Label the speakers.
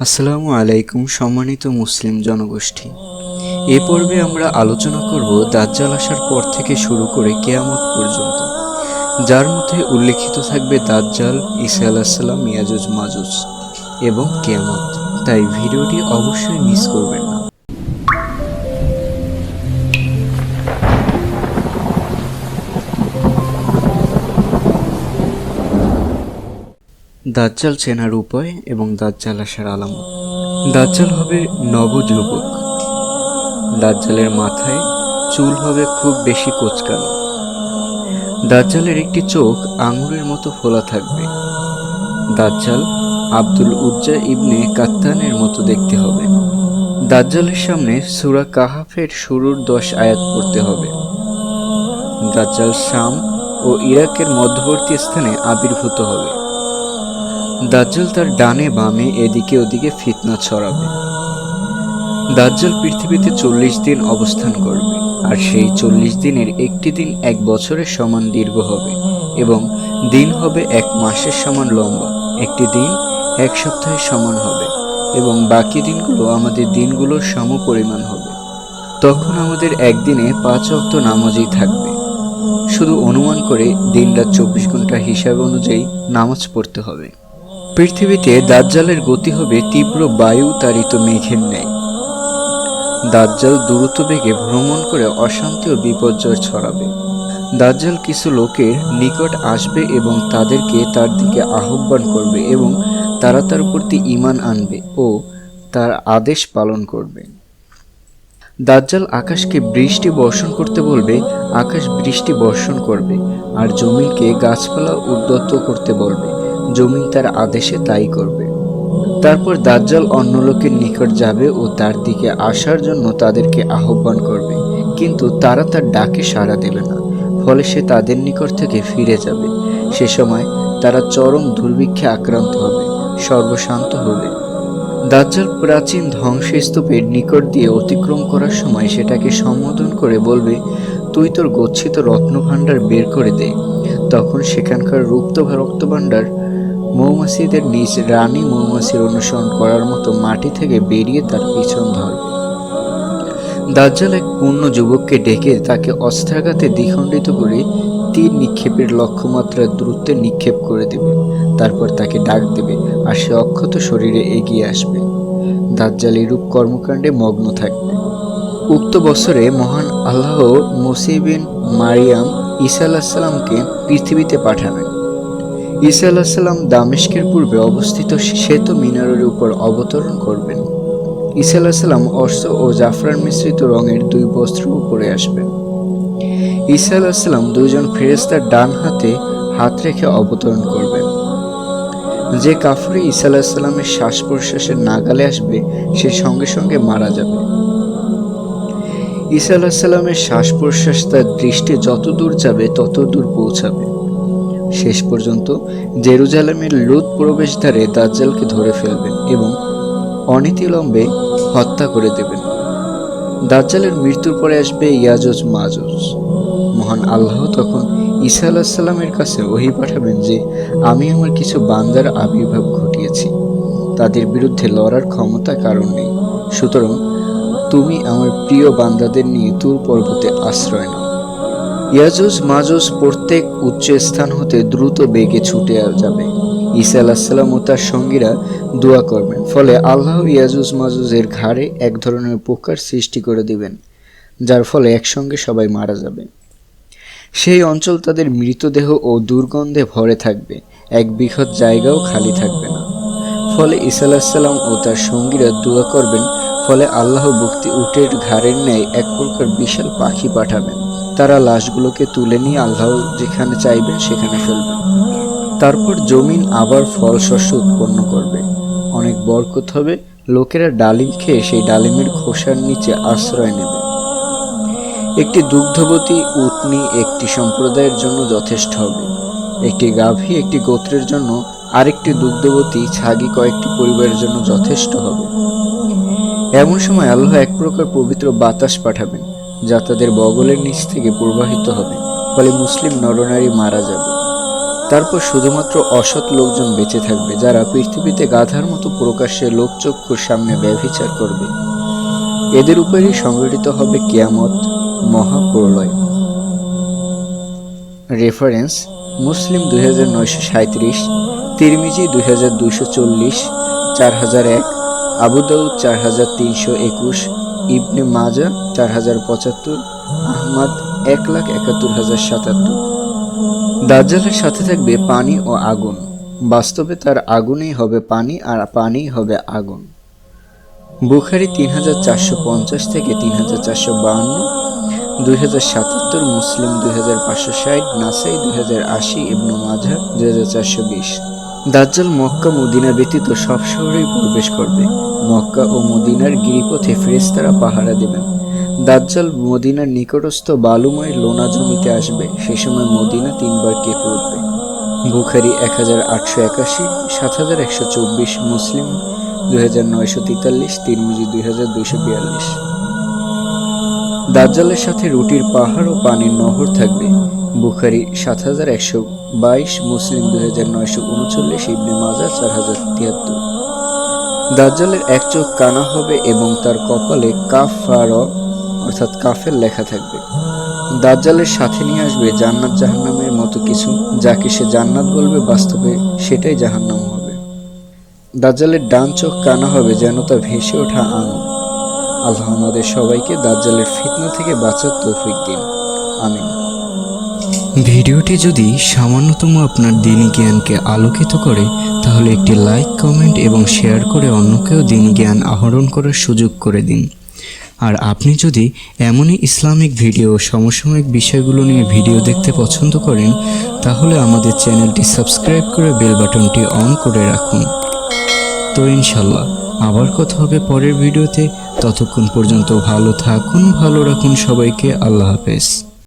Speaker 1: আসসালামু আলাইকুম, সম্মানিত মুসলিম জনগোষ্ঠী। এ পর্বে আমরা আলোচনা করব দাজ্জাল আসার পর থেকে শুরু করে কেয়ামত পর্যন্ত, যার মধ্যে উল্লেখিত থাকবে দাজ্জাল ইসা আলাহিসাল্লাম ইয়াজুজ, মাজুজ এবং কেয়ামত। তাই ভিডিওটি অবশ্যই মিস করবেন না। দাজ্জাল চেনার উপায় এবং দাজ্জাল আসার আলামত দাজ্জাল হবে নবযুবক দাজ্জালের মাথায় চুল হবে খুব বেশি কোচকানো। দাজ্জালের একটি চোখ আঙুরের মতো ফোলা থাকবে। দাজ্জাল আব্দুল উজ্জা ইবনে কাত্তানের মতো দেখতে হবে। দাজ্জালের সামনে সুরা কাহাফের শুরুর দশ আয়াত পড়তে হবে। দাজ্জাল শাম ও ইরাকের মধ্যবর্তী স্থানে আবির্ভূত হবে। দাজ্জাল তার ডানে বামে, এদিকে ওদিকে ফিতনা ছড়াবে। দাজ্জাল পৃথিবীতে চল্লিশ দিন অবস্থান করবে, আর সেই চল্লিশ দিনের একটি দিন এক বছরের সমান দীর্ঘ হবে এবং দিন হবে এক মাসের সমান লম্বা। একটি দিন এক সপ্তাহের সমান হবে এবং বাকি দিনগুলো আমাদের দিনগুলোর সম পরিমাণ হবে। তখন আমাদের একদিনে পাঁচ অক্ত নামাজই থাকবে। শুধু অনুমান করে দিন রাত চব্বিশ ঘণ্টা হিসাব অনুযায়ী নামাজ পড়তে হবে। পৃথিবীতে দাজ্জালের গতি হবে তীব্র বায়ু তাড়িত মেঘের ন্যায়। দাজ্জাল দ্রুত বেগে ভ্রমণ করে অশান্তি ও বিপর্যয় ছড়াবে। দাজ্জাল কিছু লোকের নিকট আসবে এবং তাদেরকে তার দিকে আহ্বান করবে এবং তারা তার প্রতি ঈমান আনবে ও তার আদেশ পালন করবে। দাজ্জাল আকাশকে বৃষ্টি বর্ষণ করতে বলবে, আকাশ বৃষ্টি বর্ষণ করবে, আর জমিনকে গাছপালা উদ্যত করতে বলবে। জমিন তার আদেশে তাই করবে। তারপর দাজ্জাল অন্য লোকের নিকট যাবে ও তার দিকে আসার জন্য তাদেরকে আহ্বান করবে। কিন্তু তারা তার ডাকে সাড়া দেবে না, ফলে সে তাদের নিকট থেকে ফিরে যাবে। সে সময় তারা চরম দুর্ভিক্ষে আক্রান্ত হবে, সর্বশান্ত হবে। দাজ্জাল প্রাচীন ধ্বংসস্তূপের নিকট দিয়ে অতিক্রম করার সময় সেটাকে সম্বোধন করে বলবে, তুই তোর গচ্ছিত রত্নভাণ্ডার বের করে দে। তখন সেখানকার রুপ্ত রক্তভাণ্ডার মৌমাছিদের নিজ রানী মৌমাছির অনুসরণ করার মতো মাটি থেকে বেরিয়ে তার পিছন ধরবে। দাজ্জাল এক পূর্ণ যুবককে ডেকে তাকে অস্ত্রাঘাতে দ্বিখণ্ডিত করে তীর নিক্ষেপের লক্ষ্যমাত্রার দূরত্বে নিক্ষেপ করে দেবে। তারপর তাকে ডাক দেবে আর সে অক্ষত শরীরে এগিয়ে আসবে। দাজ্জাল এরূপ কর্মকাণ্ডে মগ্ন থাকবে। উক্ত বছরে মহান আল্লাহ মুসিবিন মারিয়াম ঈসা আলাহিসাল্লামকে পৃথিবীতে পাঠাবেন। ঈসা আলাহিসাল্লাম দামেস্কের পূর্বে অবস্থিত শ্বেত মিনারের উপর অবতরণ করবেন। ঈসা আলাহিসাল্লাম অর্শ ও জাফরান মিশ্রিত রঙের দুই বস্ত্র উপরে আসবেন। ঈসা আলাহিসাল্লাম দুইজন ফেরেস্তার ডান হাতে হাত রেখে অবতরণ করবেন। যে কাফরে ঈসা আলাহিসাল্লামের শ্বাস প্রশ্বাসের নাগালে আসবে, সে সঙ্গে সঙ্গে মারা যাবে। ঈসা আলাহিসাল্লামের শ্বাস প্রশ্বাস তার দৃষ্টি যত দূর যাবে তত দূর পৌঁছাবে। শেষ পর্যন্ত জেরুজালেমের লুত প্রবেশদ্বারে দাজ্জালকে ধরে ফেলবেন এবং অনীতিলম্বে হত্যা করে দেবেন। দাজ্জালের মৃত্যুর পরে আসবে ইয়াজজ মাজুজ। মহান আল্লাহ তখন ঈসা আলাহিসাল্লামের কাছে ওহি পাঠাবেন যে, আমি আমার কিছু বান্দার আবির্ভাব ঘটিয়েছি। তাদের বিরুদ্ধে লড়ার ক্ষমতা কারণ নেই। সুতরাং তুমি আমার প্রিয় বান্দাদের নিয়ে তুর পর্বতে আশ্রয় নাও। ইয়াজুজ মাজুজ প্রত্যেক উচ্চ স্থান হতে দ্রুত বেগে ছুটে যাবে। ঈসা আলাহিসাল্লাম ও তার সঙ্গীরা দোয়া করবেন। ফলে আল্লাহ ইয়াজুজ মাজুজের ঘাড়ে এক ধরনের পোকার সৃষ্টি করে দিবেন, যার ফলে একসঙ্গে সবাই মারা যাবে। সেই অঞ্চল তাদের মৃতদেহ ও দুর্গন্ধে ভরে থাকবে, এক বৃহৎ জায়গাও খালি থাকবে না। ফলে ঈসা আলাহিসাল্লাম ও তার সঙ্গীরা দোয়া করবেন ফলে আল্লাহ ভক্তি উটের ঘাড়ের ন্যায় এক প্রকার বিশাল পাখি পাঠাবেন। তারা লাশগুলোকে তুলে নিয়ে আল্লাহ যেখানে চাইবেন সেখানে ফেলবেন। তারপর জমিন আবার ফল শস্য উৎপন্ন করবে। অনেক বরকত হবে। লোকেরা ডালিম খেয়ে সেই ডালিমের খোসার নিচে আশ্রয় নেবে। একটি দুগ্ধবতী উটনি একটি সম্প্রদায়ের জন্য যথেষ্ট হবে। একটি গাভী একটি গোত্রের জন্য আরেকটি দুগ্ধবতী ছাগি কয়েকটি পরিবারের জন্য যথেষ্ট হবে। এমন সময় আল্লাহ এক প্রকার পবিত্র বাতাস পাঠাবেন, যা তাদের বগলের নিচ থেকে প্রবাহিত হবে, ফলে মুসলিম নরনারী মারা যাবে। তারপর শুধুমাত্র অসৎ লোকজন বেঁচে থাকবে, যারা পৃথিবীতে গাধার মতো প্রকাশ্যে লোকচক্ষুর সামনে ব্যভিচার করবে। এদের উপরেই সংগঠিত হবে কিয়ামত মহাপ্রলয়। রেফারেন্স, মুসলিম দুই হাজার নয়শো সাঁত্রিশ তিরমিজি দুই হাজার দুইশো চল্লিশ, চার হাজার এক আবুদাউদ চার হাজার তিনশো একুশ, ইবনে মাজা চার হাজার পঁচাত্তর, আহমদ এক লাখ একাত্তর হাজার সাতাত্তর। দাজ্জালের সাথে থাকবে পানি ও আগুন। বাস্তবে তার আগুনেই হবে পানি আর পানিই হবে আগুন। বুখারি তিন হাজার চারশো পঞ্চাশ থেকে তিন হাজার চারশো বাহান্ন, দুই হাজার সাতাত্তর, মুসলিম দুই হাজার পাঁচশো ষাট, নাসাই দুই হাজার আশি, ইবনু মাঝা দুই হাজার চারশো বিশ। দাজ্জাল মক্কা মদিনা ব্যতীত সব শহরেই প্রবেশ করবে। মক্কা ও মদিনার গিরিপথে ফেরেশতারা পাহারা দেবেন। দাজ্জাল মদিনার নিকটস্থ বালুময় লোনা জমিতে আসবে। সে সময় মদিনা তিনবার কেঁপে উঠবে। বুখারি এক হাজার আটশো একাশি সাত হাজার একশো চব্বিশ, মুসলিম দুই হাজার নয়শো তেতাল্লিশ, তিরমিজি দুই হাজার দুইশো বিয়াল্লিশ। দাজ্জালের সাথে রুটির পাহাড় ও পানির নহর থাকবে। বুখারি সাত হাজার একশো বাইশ, মুসলিম দুই হাজার নয়শো উনচল্লিশ, ইবনে মাজা চার হাজার তিয়াত্তর। দাজ্জালের এক চোখ কানা হবে এবং তার কপালে কাফ ফার অর্থাৎ কাফের লেখা থাকবে। দাজ্জালের সাথে নিয়ে আসবে জান্নাত জাহান্নামের মতো কিছু, যাকে সে জান্নাত বলবে, বাস্তবে সেটাই জাহান্নাম হবে। দাজ্জালের ডান চোখ কানা হবে যেন তা ভেসে ওঠা আঙুল। আল্লাহ আমাদের সবাইকে দাজ্জালের ফিতনা থেকে বাঁচার তৌফিক দিন। আমিন।
Speaker 2: ভিডিওটি যদি সামান্যতম আপনার দিনী জ্ঞানকে আলোকিত করে, তাহলে একটি লাইক কমেন্ট এবং শেয়ার করে অন্যকেও দিনী জ্ঞান আহরণ করার সুযোগ করে দিন। আর আপনি যদি এমনই ইসলামিক ভিডিও সমসাময়িক বিষয়গুলো নিয়ে ভিডিও দেখতে পছন্দ করেন, তাহলে আমাদের চ্যানেলটি সাবস্ক্রাইব করে বেল বাটনটি অন করে রাখুন। তো ইনশাল্লাহ আবার কথা হবে পরের ভিডিওতে। ততক্ষণ পর্যন্ত ভালো থাকুন, ভালো রাখুন সবাইকে, আল্লাহ হাফেজ।